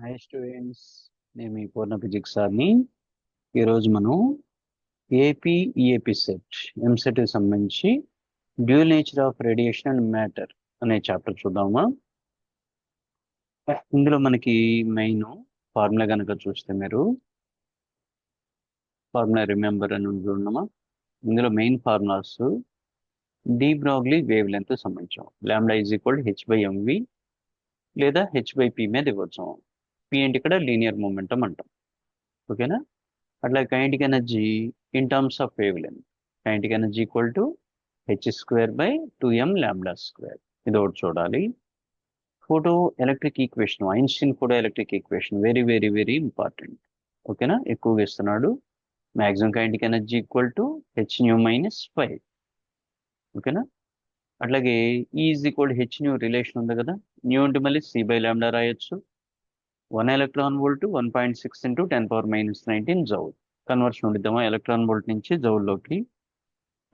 Hi students నేను మీ పూర్ణ physics సార్ని. ఈరోజు మనం ఏపీ ఈఏపీ సెట్ ఎంసెట్ సంబంధించి dual nature of radiation and matter అనే చాప్టర్ చూద్దామా? ఇందులో మనకి మెయిన్ ఫార్ములా కనుక చూస్తే మీరు ఫార్ములా రిమెంబర్ అని చూడమా? ఇందులో main formulas de Broglie wave length సంబంధించాం lambda is equal h by m v లేదా హెచ్ బై పి మీద ఇవ్వచ్చు. పి అంటే ఇక్కడ లీనియర్ మూమెంటం అంటాం. ఓకేనా అట్లా kinetic energy in terms of wave length kinetic energy equal to h square by two m lambda square ఇది ఒకటి చూడాలి. Photo electric equation Einstein photo electric equation very very very important ఓకేనా ఎక్కువగా ఇస్తున్నాడు. Maximum kinetic energy equal to h nu minus five ఓకేనా అట్లాగే is equal h nu relation ఉంది కదా? న్యూ అంటే మళ్ళీ సి బై ల్యాండా రాయొచ్చు. One electron volt one point six into ten power minus nineteen joule. Conversion ఉండిద్దామా? Electron volt నుంచి జౌల్లోకి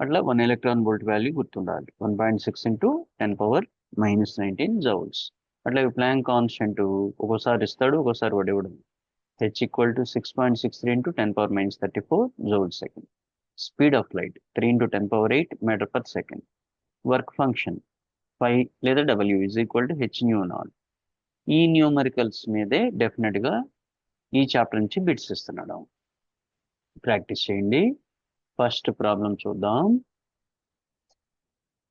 అట్లా వన్ ఎలక్ట్రాన్ వోల్ట్ వాల్యూ గుర్తుండాలి. One point six into ten power minus nineteen joules. అట్లాగే Planck constant ఒక్కోసారి ఇస్తాడు ఒక్కోసారి వడివ్వడం h equal to six point six three into ten power minus thirty four joule second speed of light three into ten power eight metre per second work function five లేదా W is equal to h nu not ఈ numericals మీదే డెఫినెట్గా ఈ chapter నుంచి bits ఇస్తున్నాడు. Practice చేయండి. First problem చూద్దాం.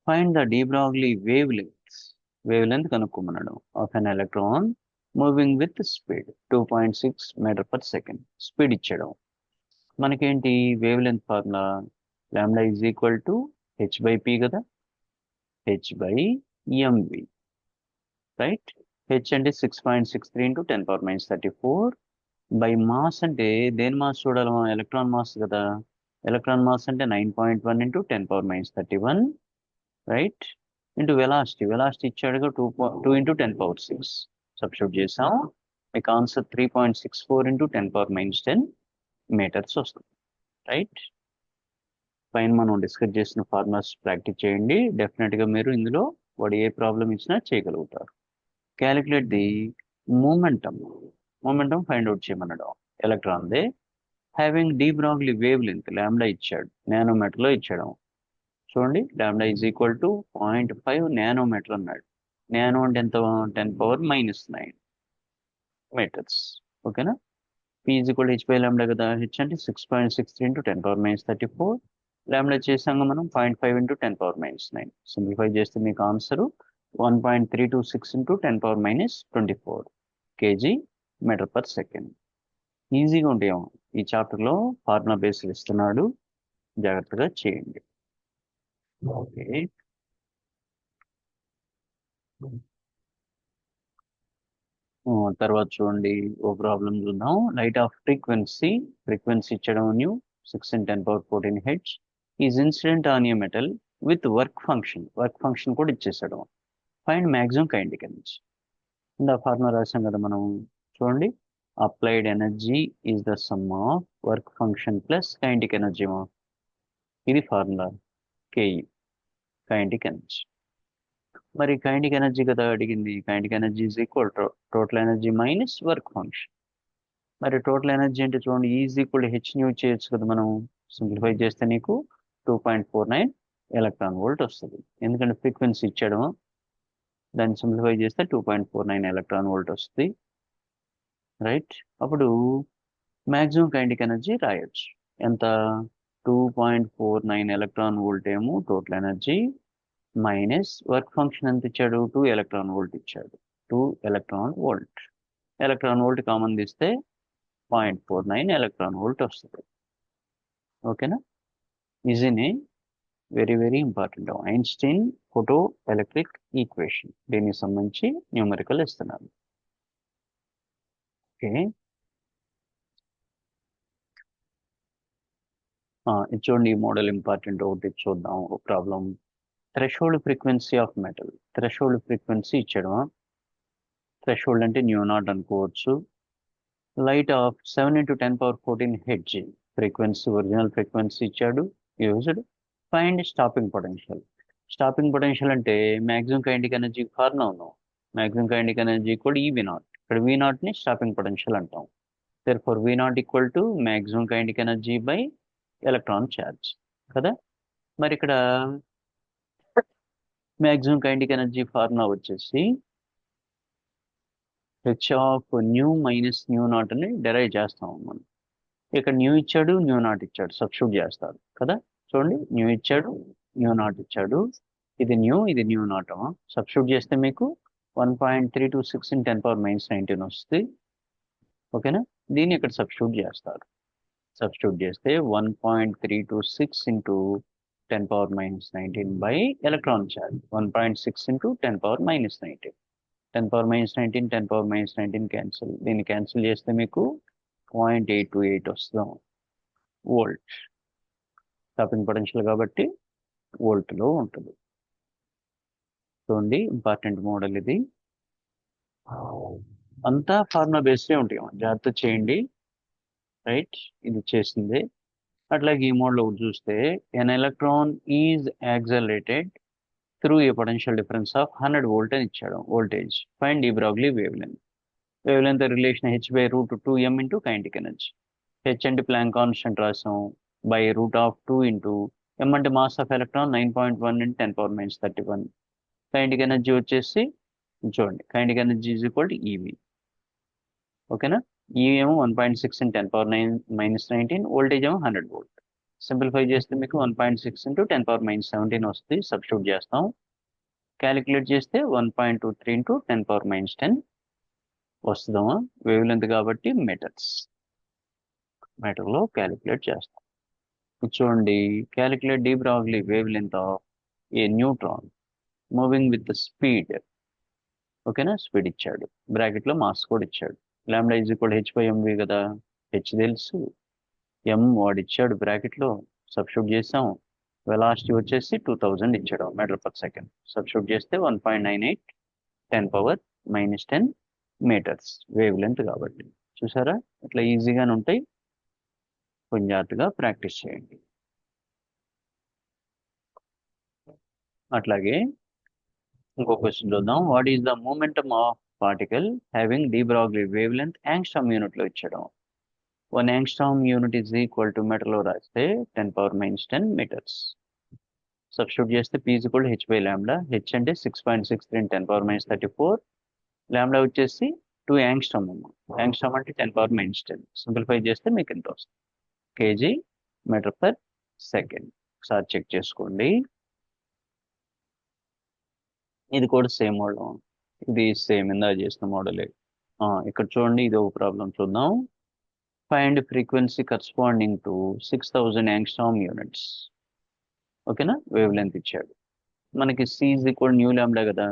Find the de Broglie wave length wave length కనుక్కోమన్నాడు. Of an electron moving with speed two point six metre per second speed ఇచ్చాడు. మనకేంటి? Wave length formula lambda is equal to h by p కదా h by m v right h అంటే six point six three into ten power minus thirty four by mass అంటే దేని mass చూడాలి మనం? Electron mass కదా. Electron mass అంటే nine point one into ten power minus thirty one right into velocity velocity ఇచ్చాడుగా two two into ten power six substitute చేసాం. మీకు answer three point six four into ten power minus ten metres వస్తుంది. Right పైన మనం discuss చేసిన formulas practice చేయండి. డెఫినెట్గా మీరు ఇందులో వాడు ఏ ప్రాబ్లం ఇచ్చినా చేయగలుగుతారు. Calculate the momentum momentum find out చేయమన్నాడు. Electron they having de Broglie wave length lambda ఇచ్చాడు. నానోమీటర్లో ఇచ్చాడు. చూడండి lambda is equal to point five nanometre అన్నాడు. నానో అంటే ఎంత? Ten power minus nine metres ఓకేనా? P is equal h by lambda కదా? హెచ్ అంటే six point six three into ten power minus thirty four lambda చేసాము మనం point five into ten power minus nine simplify చేస్తే మీకు answer one point three two six into ten power minus twenty four kg metre per second ఈజీగా ఉంటాయేమో ఈ చాప్టర్లో formula based ఇస్తున్నాడు. జాగ్రత్తగా చేయండి. ఓకే. తర్వాత చూడండి. ఓ ప్రాబ్లం చూద్దాం. Light of frequency frequency ఇచ్చడం nu six in ten power fourteen hertz is incident on a metal with work function work function కూడా ఇచ్చేసాడు. ఫైండ్ మ్యాక్సిమం కైంటిక్ ఎనర్జీ ఇందా ఫార్ములా రాసాం కదా మనం. చూడండి. Applied energy is the sum of work function plus kinetic energy మా ఇది formula. KE kinetic energy మరి కైంటిక్ ఎనర్జీ కదా అడిగింది. Kinetic energy is equal total energy minus work function మరి టోటల్ ఎనర్జీ అంటే చూడండి. ఈజ్ ఈక్వల్ హెచ్ న్యూ చేయొచ్చు కదా మనం. సింప్లిఫై చేస్తే నీకు two point four nine electron volt వస్తుంది. ఎందుకంటే ఫ్రీక్వెన్సీ ఇచ్చేయడం దాన్ని సింప్లిఫై చేస్తే two point four nine electron volt వస్తుంది. రైట్ అప్పుడు మ్యాక్సిమం కైంటిక్ ఎనర్జీ రాయొచ్చు. ఎంత? Two point four nine electron volt ఏమో total energy minus work function ఎంత ఇచ్చాడు? టూ ఎలక్ట్రాన్ వోల్ట్ ఇచ్చాడు. Two electron volt electron volt common తీస్తే point four nine electron volt వస్తుంది. ఓకేనా ఈజీనే very very important Einstein photo electric equation దీనికి సంబంధించి న్యూమరికల్ ఇస్తున్నాను. ఓకే ఇది చూడండి ఈ మోడల్ ఇంపార్టెంట్ ఒకటి చూద్దాం. ఒక problem threshold frequency of metal threshold frequency ఇచ్చడం. Threshold అంటే న్యూ నాట్ అనుకోవచ్చు. Light of seven into ten power fourteen hertz frequency original frequency ఇచ్చాడు. Used find stopping potential stopping potential అంటే మ్యాక్సిమం కైండిక్ ఎనర్జీ ఫార్ములా ఉన్నాం maximum kinetic energy కూడా e V naught ఇక్కడ V ని stopping potential అంటాం. Therefore V naught equal to maximum kinetic energy by electron charge కదా? మరి ఇక్కడ మ్యాక్సిమం కైండిక్ ఎనర్జీ ఫార్ములా వచ్చేసి H of nu minus nu naught అని డెరైవ్ చేస్తాం మనం. ఇక్కడ న్యూ ఇచ్చాడు న్యూ నాట్ ఇచ్చాడు. సబ్స్టిట్యూట్ చేస్తారు. కదా? చూడండి న్యూ ఇచ్చాడు న్యూ నాట్ ఇచ్చాడు. ఇది న్యూ ఇది న్యూ నాట్ సబ్స్టిట్యూట్ చేస్తే మీకు one point three two six in ten power minus nineteen వస్తుంది. ఓకేనా? దీన్ని ఇక్కడ సబ్స్టిట్యూట్ చేస్తారు. సబ్స్టిట్యూట్ చేస్తే one point three two six into ten power minus nineteen by electron charge. One point six into ten power minus nineteen. Ten power minus nineteen ten power minus nineteen cancel. దీన్ని cancel చేస్తే మీకు point eight two eight వస్తాం volt. Stopping potential కాబట్టి వోల్ట్లో ఉంటుంది. చూడండి important model ఇది. అంతా ఫార్ములా బేస్డే ఉంటాయి జాగ్రత్త చేయండి. రైట్ ఇది చేసింది. అట్లాగే ఈ మోడల్ చూస్తే an electron is accelerated through a potential difference of hundred volt అని ఇచ్చాడు. వోల్టేజ్ ఫైండ్ ఈ Broglie wavelength wavelength relation H by root two M into kinetic energy H అంటే ప్లాంక్ కాన్స్టెంట్ రాసాం. By root of two into M అంటే mass of electron nine point one into ten power minus thirty one kinetic energy వచ్చేసి చూడండి kinetic energy is equal to eV ఓకేనా EV ఏమో one point six in ten power nine minus nineteen voltage ఏమో hundred volt simplify చేస్తే మీకు one point six into ten power minus seventeen వస్తుంది substitute చేస్తాం. Calculate చేస్తే one point two three into ten power minus ten వస్తుందా wavelength కాబట్టి meters మీటర్లో calculate చేస్తాం. చూడండి calculate de Broglie wavelength of a neutron moving with speed ఓకేనా speed ఇచ్చాడు. బ్రాకెట్లో మాస్ కూడా ఇచ్చాడు. Lambda is equal H by MV కదా? హెచ్ తెలుసు. ఎం వాడు ఇచ్చాడు బ్రాకెట్లో సబ్స్టిట్యూట్ చేసాం. వెలాసిటీ వచ్చేసి టూ థౌజండ్ ఇచ్చాడు. మీటర్ పర్ సెకండ్ సబ్స్టిట్యూట్ చేస్తే one point nine eight ten power minus ten meters wavelength కాబట్టి. చూసారా? ఇట్లా ఈజీగానే ఉంటాయి. కొంచెం జాగ్రత్తగా ప్రాక్టీస్ చేయండి. అట్లాగే ఇంకో క్వశ్చన్ చూద్దాం. What is the momentum of particle having de Broglie wavelength angstrom యూనిట్లో ఇచ్చడం. One angstrom unit is equal to మీటర్లో రాస్తే ten power minus ten meters substitute చేస్తే P is equal H by lambda H అంటే six point six three ten power minus thirty four lambda వచ్చేసి two angstrom అమ్మ angstrom అంటే ten power minus ten simplify చేస్తే మీకు ఎంత వస్తుంది? Kg meter per second. ఒకసారి చెక్ చేసుకోండి. ఇది కూడా సేమ్ మోడల్. ఇది సేమ్ ఇందా చేసిన మోడలే. ఇక్కడ చూడండి ఇది ఒక ప్రాబ్లం చూద్దాం. Find frequency corresponding to six thousand angstrom units. ఓకేనా? వేవ్ లెంత్ ఇచ్చాడు. మనకి సి ఈజ్ ఈక్వల్ న్యూ ల్యాండా కదా?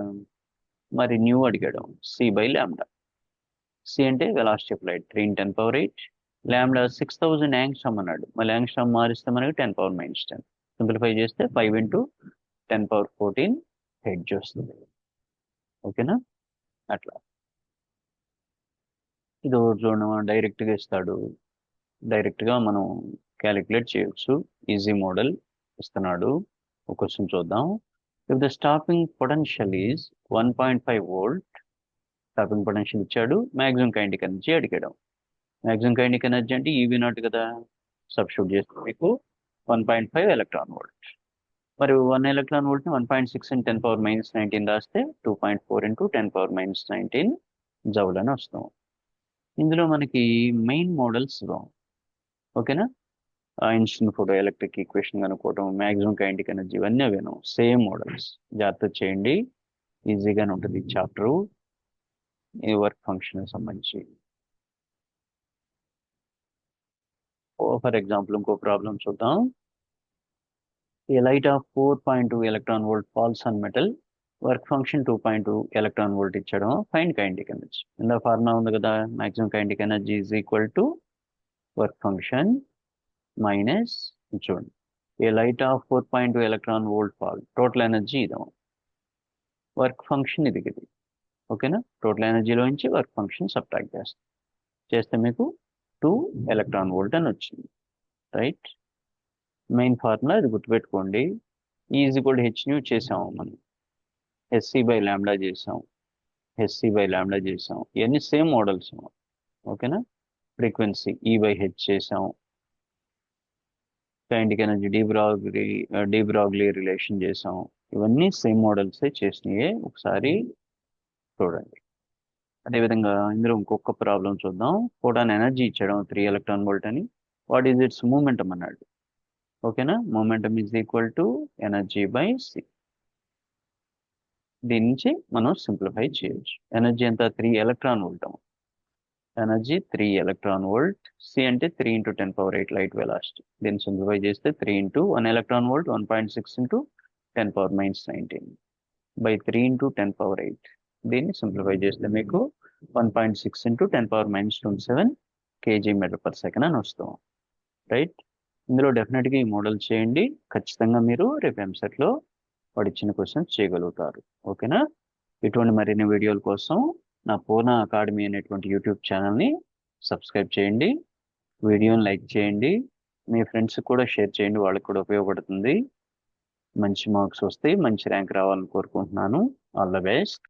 మరి న్యూ అడిగాడు. సి బై ల్యాండా సి అంటే velocity light three in ten power eight lambda six thousand angstrom అన్నాడు. మళ్ళీ యాంగ్స్టామ్ మారిస్తే మనకి ten power minus ten. Simplify చేస్తే five into ten power fourteen hertz వస్తుంది. ఓకేనా? అట్లా. ఇది చూడండి డైరెక్ట్గా ఇస్తాడు. డైరెక్ట్గా మనం క్యాలిక్యులేట్ చేయొచ్చు. ఈజీ మోడల్ ఇస్తున్నాడు. ఒక క్వశ్చన్ చూద్దాం. If the stopping potential is one point five volt stopping potential ఇచ్చాడు. మ్యాక్సిమం కైండ్ ఎనర్జీ అడిగాడు. మ్యాక్సిమం కైనిక్ ఎనర్జీ అంటే ఈవీ నాట్ కదా. సబ్స్టిట్యూట్ చేస్తే మీకు one point five electron volt మరి one electron వోల్ట్ని one point six in ten power minus nineteen రాస్తే two point four into ten power minus nineteen joule అని వస్తాం. ఇందులో మనకి మెయిన్ మోడల్స్ ఓకేనా? ఐన్స్టీన్ ఫోటో ఎలక్ట్రిక్ ఈక్వేషన్ కనుక్కోవటం మ్యాక్సిమం కైంటిక్ ఎనర్జీ ఇవన్నీ అవేను? Same models. జాగ్రత్త చేయండి. ఈజీగానే ఉంటుంది. ఈ చాప్టరు. ఈ వర్క్ ఫంక్షన్ సంబంధించి. ఫర్ ఎగ్జాంపుల్ ఇంకో ప్రాబ్లం చూద్దాం. A light of 4.2 electron volt falls on metal work function two point two electron volt ఇచ్చడం. Find kinetic energy ఇందా ఫార్ములా ఉంది కదా. Maximum kinetic energy is equal to work function minus చూడండి. A light of four point two electron volt fall total energy ఇదాం work function ఇది ఇది ఓకేనా total ఎనర్జీలో నుంచి work function subtract చేస్తాం. చేస్తే మీకు టూ ఎలక్ట్రాన్ వోల్ట్ అని వచ్చింది. రైట్ మెయిన్ ఫార్ములా ఇది గుర్తుపెట్టుకోండి. ఈజీ ఈక్వల్ హెచ్ న్యూ చేసాము మనం. ఎస్సీ బై ల్యాండా చేసాం హెచ్సి బై ల్యాండా చేసాం ఇవన్నీ సేమ్ మోడల్స్ ఓకేనా ఫ్రీక్వెన్సీ ఈ బై హెచ్ చేసాం kinetic energy de Broglie de Broglie relation చేసాం ఇవన్నీ సేమ్ మోడల్సే చేసినాయే ఒకసారి చూడండి. అదేవిధంగా ఇందులో ఇంకొక ప్రాబ్లం చూద్దాం. ఫోటాన్ ఎనర్జీ ఇచ్చడం త్రీ ఎలక్ట్రాన్ వోల్ట్ అని. వాట్ ఈజ్ ఇట్స్ మూమెంటం అన్నాడు. ఓకేనా momentum is equal to energy by C దీని నుంచి మనం సింప్లిఫై చేయొచ్చు. ఎనర్జీ ఎంత? Three electron volt energy three electron volt C అంటే three into ten power eight light velocity దీన్ని సింప్లిఫై చేస్తే three into one electron volt one point six into ten power minus nineteen by three into ten power eight దీన్ని simplify చేస్తే మీకు one point six into ten power minus twenty seven kg meter per second అని వస్తాం right? ఇందులో డెఫినెట్గా ఈ model చేయండి. ఖచ్చితంగా మీరు రేపు ఎంసెట్లో వాడు ఇచ్చిన క్వశ్చన్స్ చేయగలుగుతారు. ఓకేనా? ఇటువంటి మరిన్ని వీడియోల కోసం నా పూర్ణ అకాడమీ అనేటువంటి యూట్యూబ్ ఛానల్ని సబ్స్క్రైబ్ చేయండి. వీడియోని లైక్ చేయండి. మీ ఫ్రెండ్స్కి కూడా షేర్ చేయండి. వాళ్ళకి కూడా ఉపయోగపడుతుంది. మంచి మార్క్స్ వస్తే మంచి ర్యాంక్ రావాలని కోరుకుంటున్నాను. All the best.